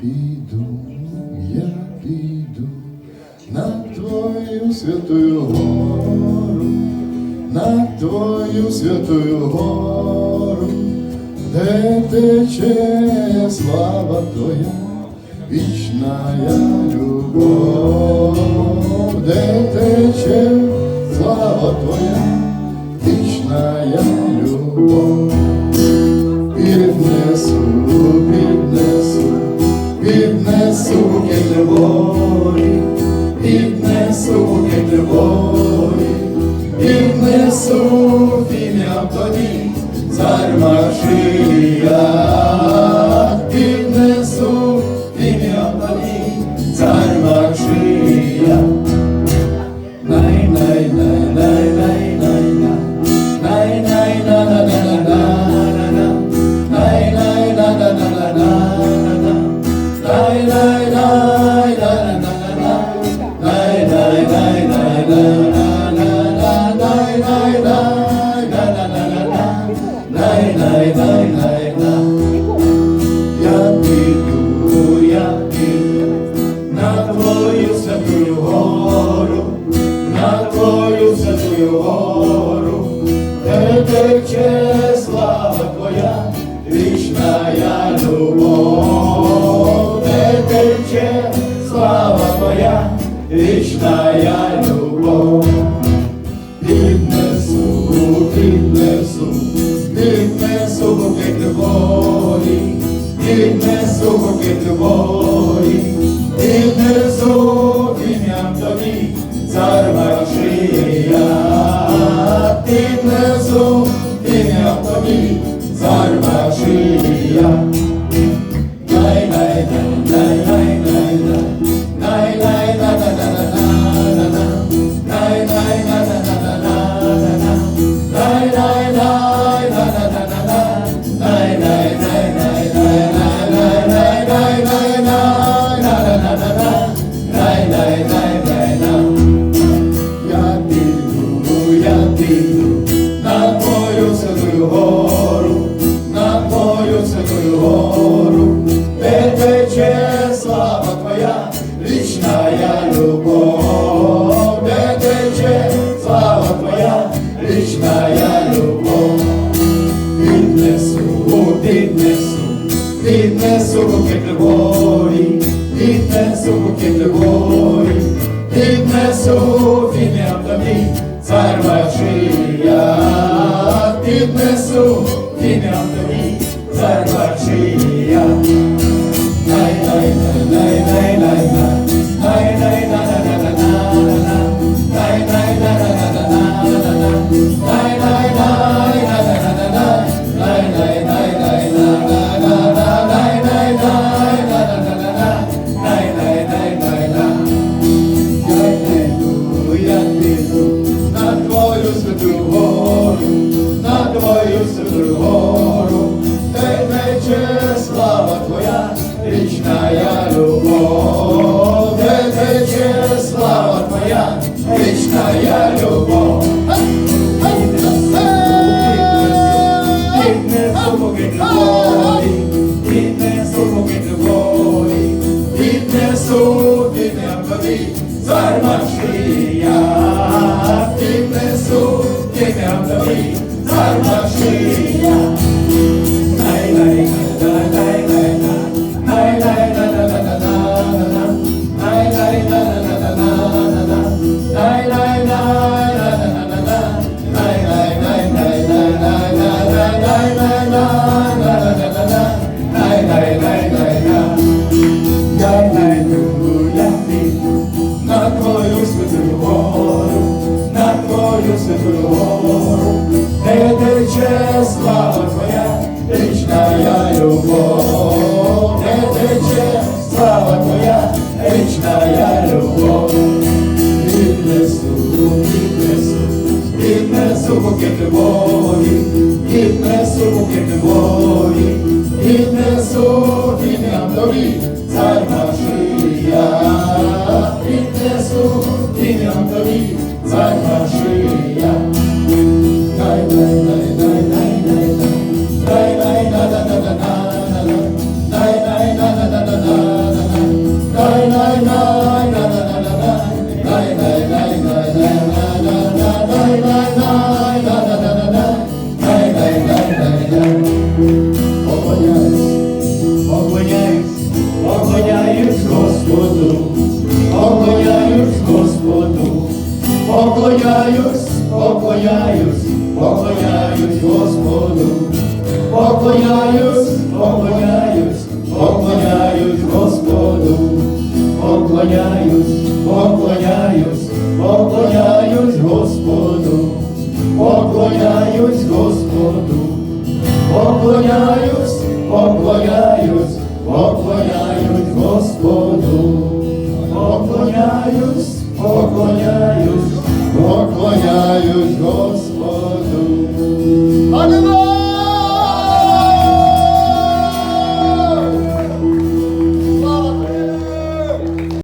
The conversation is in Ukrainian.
піду, я піду на твою святую гору, на твою святую гору, де тече слава Твоя, вічная любов, де тече слава Твоя, вічна любов. Anthony. Krishna слава твоя, вічная любов, піднесу, піднесу, піднесу букет любові, піднесу букет любові, піднесу ім'ям тобі, цар Бачия, піднесу ім'ям тобі, цар Бачия. тобі, Зармашія. слава моя, річна любов, віднесу, віднесу, віднесу букети волі, віднесу букети волі, віднесу війням тобі, цар наший я, віднесу війням тобі, цар наший я. Дай, дай, дай. поклоняюсь, поклоняюсь Господу, поклоняюсь, поклоняюсь, поклоняюсь Господу, поклоняюсь, поклоняюсь, поклоняюсь Господу, поклоняюсь Господу, поклоняюсь, поклоняюсь.